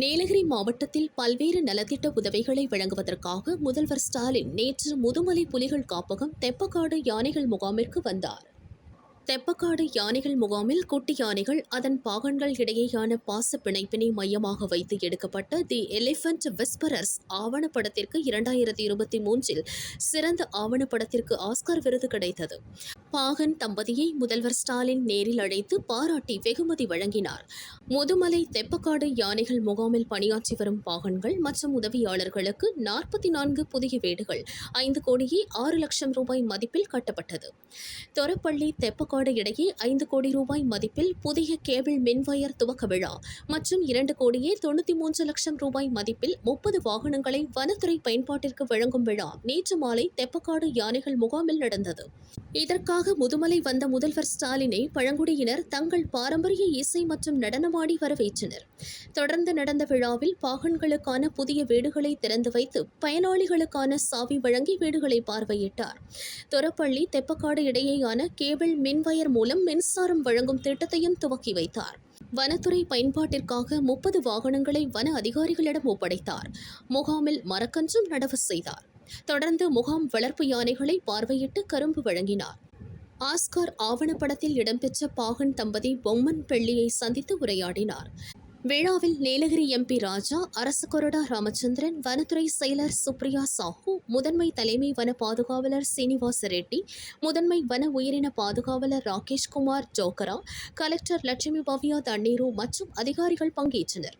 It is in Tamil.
நீலகிரி மாவட்டத்தில் பல்வேறு நலத்திட்ட உதவிகளை வழங்குவதற்காக முதல்வர் ஸ்டாலின் நேற்று முதுமலை புலிகள் காப்பகம் தெப்பக்காடு யானைகள் முகாமிற்கு வந்தார். தெப்பக்காடு யானைகள் முகாமில் குட்டி யானைகள் அதன் பாகன்கள் இடையேயான பாச பிணைப்பினை மையமாக வைத்து எடுக்கப்பட்ட தி எலிஃபண்ட் விஸ்பரர்ஸ் ஆவணப்படத்திற்கு இரண்டாயிரத்தி இருபத்தி மூன்றில் சிறந்த ஆவணப்படத்திற்கு ஆஸ்கார் விருது கிடைத்தது. பாகன் தம்பதியை முதல்வர் ஸ்டாலின் நேரில் அழைத்து பாராட்டி வெகுமதி வழங்கினார். முதுமலை தெப்பக்காடு யானைகள் முகாமில் பணியாற்றி வரும் பாகன்கள் மற்றும் உதவியாளர்களுக்கு நாற்பத்தி நான்கு புதிய வீடுகள் ஐந்து கோடியே ஆறு லட்சம் ரூபாய் மதிப்பில் கட்டப்பட்டது. தொரப்பள்ளி தெப்பக்காடு இடையே ஐந்து கோடி ரூபாய் மதிப்பில் புதிய கேபிள் மின்வயர் துவக்க விழா மற்றும் இரண்டு கோடியே தொண்ணூற்றி மூன்று லட்சம் ரூபாய் மதிப்பில் முப்பது வாகனங்களை வனத்துறை பயன்பாட்டிற்கு வழங்கும் விழா நேற்று மாலை தெப்பக்காடு யானைகள் முகாமில் நடந்தது. இதற்காக முதுமலை வந்த முதல்வர் ஸ்டாலினை பழங்குடியினர் தங்கள் பாரம்பரிய இசை மற்றும் நடனமாடி வரவேற்றனர். தொடர்ந்து நடந்த விழாவில் பாகன்களுக்கான புதிய வீடுகளை திறந்து வைத்து பயனாளிகளுக்கான சாவி வழங்கி வீடுகளை பார்வையிட்டார். தொரப்பள்ளி தெப்பக்காடு இடையேயான கேபிள் மின்வயர் மூலம் மின்சாரம் வழங்கும் திட்டத்தையும் துவக்கி வைத்தார். வனத்துறை பயன்பாட்டிற்காக முப்பது வாகனங்களை வன அதிகாரிகளிடம் ஒப்படைத்தார். முகாமில் மரக்கன்றும் நடவு செய்தார். தொடர்ந்து முகாம் வளர்ப்பு யானைகளை பார்வையிட்டு கரும்பு வழங்கினார். ஆஸ்கார் ஆவணப்படத்தில் இடம்பெற்ற பாகன் தம்பதி பொம்மன் பெள்ளியை சந்தித்து உரையாடினார். விழாவில் நீலகிரி எம்பி ராஜா அரசு கொறடா ராமச்சந்திரன் வனத்துறை செயலர் சுப்ரியா சாஹூ முதன்மை தலைமை வன பாதுகாவலர் சீனிவாச ரெட்டி முதன்மை வன உயிரின பாதுகாவலர் ராகேஷ்குமார் ஜோகரா கலெக்டர் லட்சுமி பவ்யா தண்ணீரு மற்றும் அதிகாரிகள் பங்கேற்றனர்.